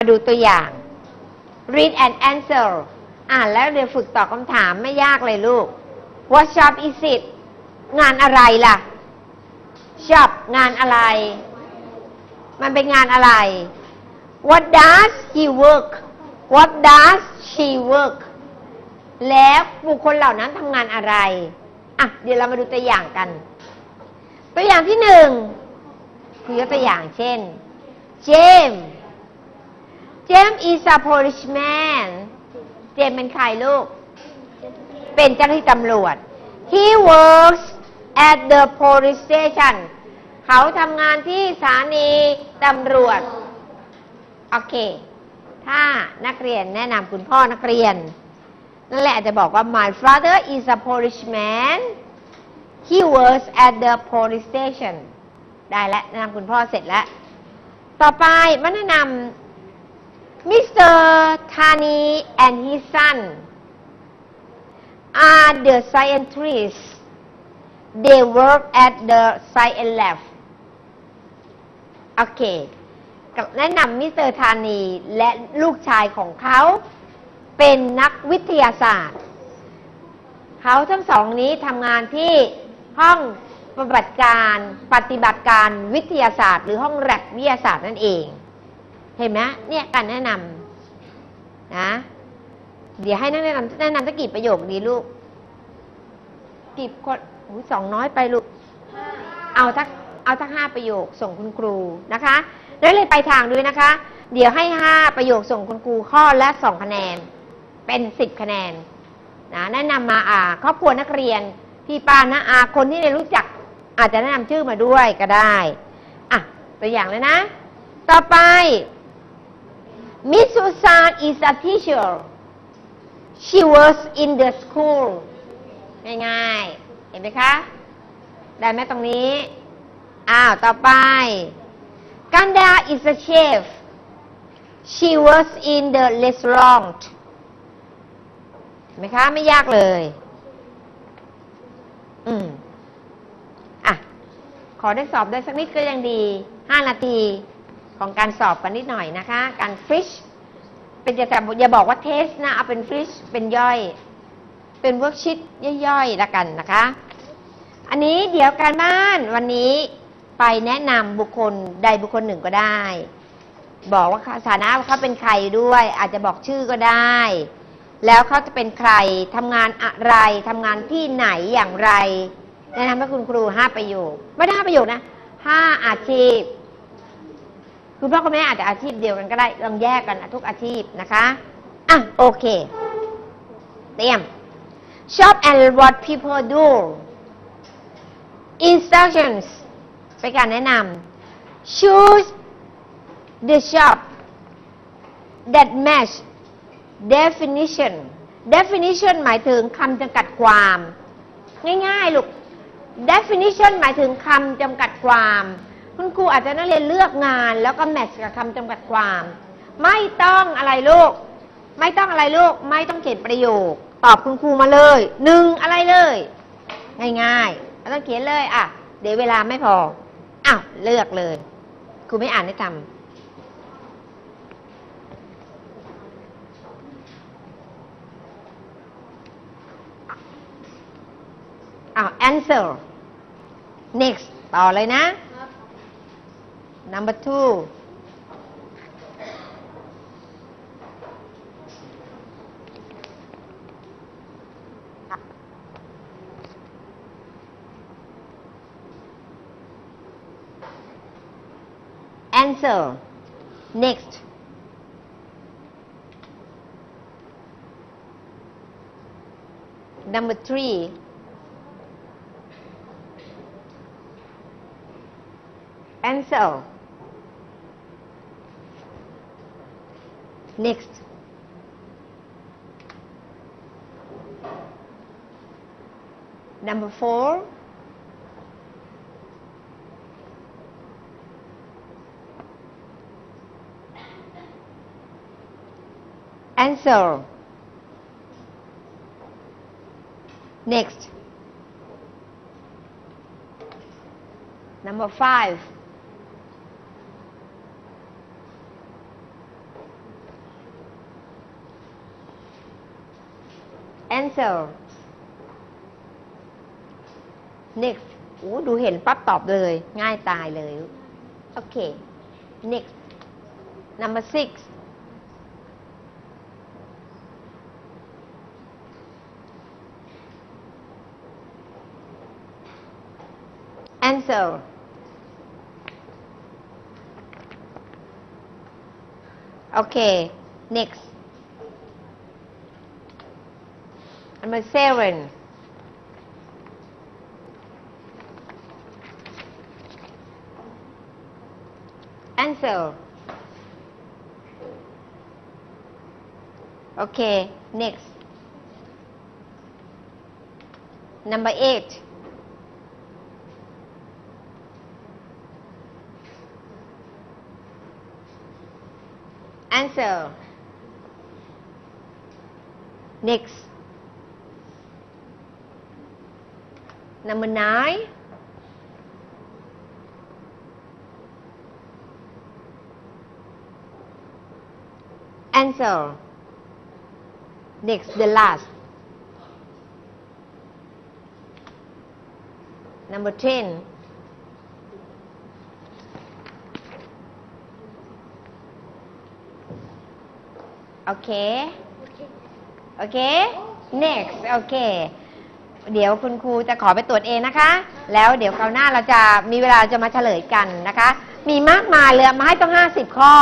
มาดูตัวอย่าง read and answer อ่านแล้วเดี๋ยวฝึกตอบคำถามไม่ยากเลยลูก What shop is it งานอะไรล่ะ shop งานอะไร มันเป็นงานอะไร What does he work What does she work แล้วบุคคลเหล่านั้นทำงานอะไร อะ เดี๋ยวเรามาดูตัวอย่างกัน ตัวอย่างที่หนึ่งคือยกตัวอย่างเช่น James Jem is a policeman เจมส์เป็นใครลูก เป็นเจ้าหน้าที่ตำรวจ He works at the police station เขาทำงานที่สถานีตำรวจ โอเค ถ้านักเรียนแนะนำคุณพ่อนักเรียน นั่นแหละจจะบอกว่า my father is a policeman he works at the police station ได้แล้วแนะนำคุณพ่อเสร็จแล้ว ต่อไปมาแนะนำ Mr. Tani and his son are the scientists they work at the science lab โอเคกับแนะนำมิสเตอร์ธานีและลูกชายของเขา เป็นนักวิทยาศาสตร์ เขาทั้งสองนี้ทำงานที่ห้องปฏิบัติการปฏิบัติการวิทยาศาสตร์ หรือห้องแลบวิทยาศาสตร์นั่นเอง เห็นไหมเนี่ยการแนะนำนะ เดี๋ยวให้นักแนะนำแนะนำสักกี่ประโยคดีลูกกี่คนอุ๊ยสองน้อยไปลูก เอาทักเอาทักห้าประโยคส่งคุณครูนะคะ แล้วเลยไปทางด้วยนะคะ เดี๋ยวให้ห้าประโยคส่งคุณครูข้อละสองคะแนน เป็นสิบคะแนนนะแนะนำมาอ่าครอบครัวนักเรียน พี่ป้านะอาคนที่ได้รู้จัก อาจจะแนะนำชื่อมาด้วยก็ได้ อะ ตัวอย่างเลยนะ ต่อไป Miss Susan is a teacher she works in the school ง่ายๆ เห็นไหมคะ ได้ไหมตรงนี้ อ้าว ต่อไป Ganda is a chef she works in the restaurant เห็นไหมคะ ไม่ยากเลย อืม อะ ขอได้สอบได้สักนิดก็ยังดี5นาที ของการสอบกันนิดหน่อยนะคะ การฟิชเป็นจะแต่อย่าบอกว่าเทสนะ เอาเป็นฟิชเป็นย่อย เป็นเวิร์กชิตย่อยๆละกันนะคะ อันนี้เดี๋ยวการบ้านวันนี้ไปแนะนำบุคคลใดบุคคลหนึ่งก็ได้ บอกว่าสถานะเขาเป็นใครด้วย อาจจะบอกชื่อก็ได้ แล้วเขาจะเป็นใครทำงานอะไรทำงานที่ไหนอย่างไรแนะนำให้คุณครูห้าประโยค ไม่ได้ห้าประโยคนะห้าอาชีพ คุณพ่อคุณแม่อาจจะอาชีพเดียวกันก็ได้ลองแยกกันทุกอาชีพนะคะอะโอเค เตรียม shop and what people do instructions เป็นการแนะนำ choose the shop that match definition definition หมายถึงคำจำกัดความ ง่ายๆ ลูก definition หมายถึงคำจำกัดความ คุณครูอาจจะนักเรียนเลือกงาน แล้วก็แมทช์กับคำจำกัดความ ไม่ต้องอะไรลูก ไม่ต้องอะไรลูก ไม่ต้องเขียนประโยค ตอบคุณครูมาเลยหนึ่งอะไรเลย ง่ายๆไม่ต้องเขียนเลยอะเดี๋ยวเวลาไม่พออ้าวเลือกเลยครูไม่อ่านให้ทำอ้าว answer next ต่อเลยนะ number two. Answer. Next. Number three. Answer next. Number four. Answer. Next. Number five answer next โอ้ดูเห็นปั๊บตอบเลย ง่ายตายเลย โอเค next number six answer okay next number seven answer okay next. Number eight. Answer next number nine answer next the last number 10โอเคโอเค next โอเค เดี๋ยวคุณครูจะขอไปตรวจเองนะคะ แล้วเดี๋ยวคราวหน้าเราจะมีเวลาจะมาเฉลยกันนะคะ มีมากมายเลยมาให้ต้อง 50 ข้อ